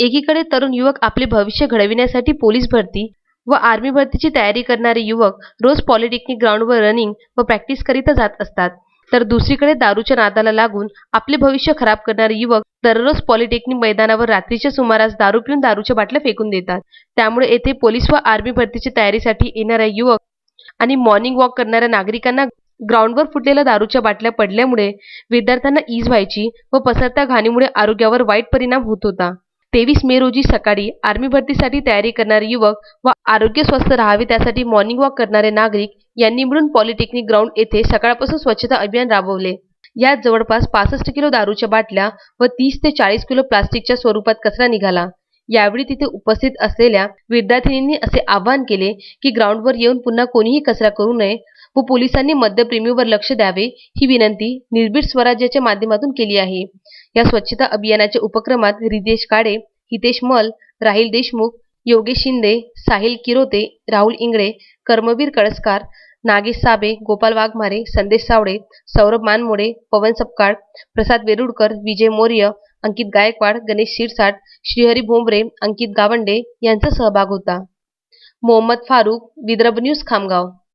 एकीकडे तरुण युवक आपले भविष्य घडविण्यासाठी पोलीस भरती व आर्मी भरतीची तयारी करणारे युवक रोज पॉलिटेक्निक ग्राउंडवर रनिंग व प्रॅक्टिस करीत जात असतात. तर दुसरीकडे दारूच्या नादाला लागून आपले भविष्य खराब करणारे युवक दररोज पॉलिटेक्निक मैदानावर रात्रीच्या सुमारास दारू पिऊन दारूच्या बाटल्या फेकून देतात. त्यामुळे येथे पोलीस व आर्मी भरतीच्या तयारीसाठी येणाऱ्या युवक आणि मॉर्निंग वॉक करणाऱ्या नागरिकांना ग्राउंडवर फुटलेल्या दारूच्या बाटल्या पडल्यामुळे विद्यार्थ्यांना इज व्हायची व पसरत्या घाणीमुळे आरोग्यावर वाईट परिणाम होत होता. तेवीस मे रोजी सकाळी आर्मी भरतीसाठी तयारी करणारे युवक व आरोग्य स्वस्थ राहावे त्यासाठी मॉर्निंग वॉक करणारे नागरिक यांनी मिळून पॉलिटेक्निक ग्राउंड येथे सकाळपासून स्वच्छता अभियान राबवले. यात जवळपास पासष्ट किलो दारूच्या बाटल्या व तीस ते चाळीस किलो प्लास्टिकच्या स्वरूपात कचरा निघाला. यावेळी तिथे उपस्थित असलेल्या विद्यार्थिनींनी असे आवाहन केले की ग्राउंडवर येऊन पुन्हा कोणीही कचरा करू नये व पोलिसांनी मद्यप्रेमीवर लक्ष द्यावे ही विनंती निर्भीड स्वराज्याच्या माध्यमातून केली आहे. या स्वच्छता अभियानाच्या उपक्रमात रितेश काळे हितेश मल राहिल देशमुख योगेश शिंदे साहिल किरोते राहुल इंगळे कर्मवीर कळसकार नागेश साबे गोपाल वाघमारे संदेश सावळे सौरभ मानमोडे पवन सपकाळ प्रसाद वेरुडकर विजय मौर्य अंकित गायकवाड गणेश शिरसाट श्रीहरी भोंबरे अंकित गावंडे यांचा सहभाग होता. मोहम्मद फारूक विदर्भ न्यूज खामगाव.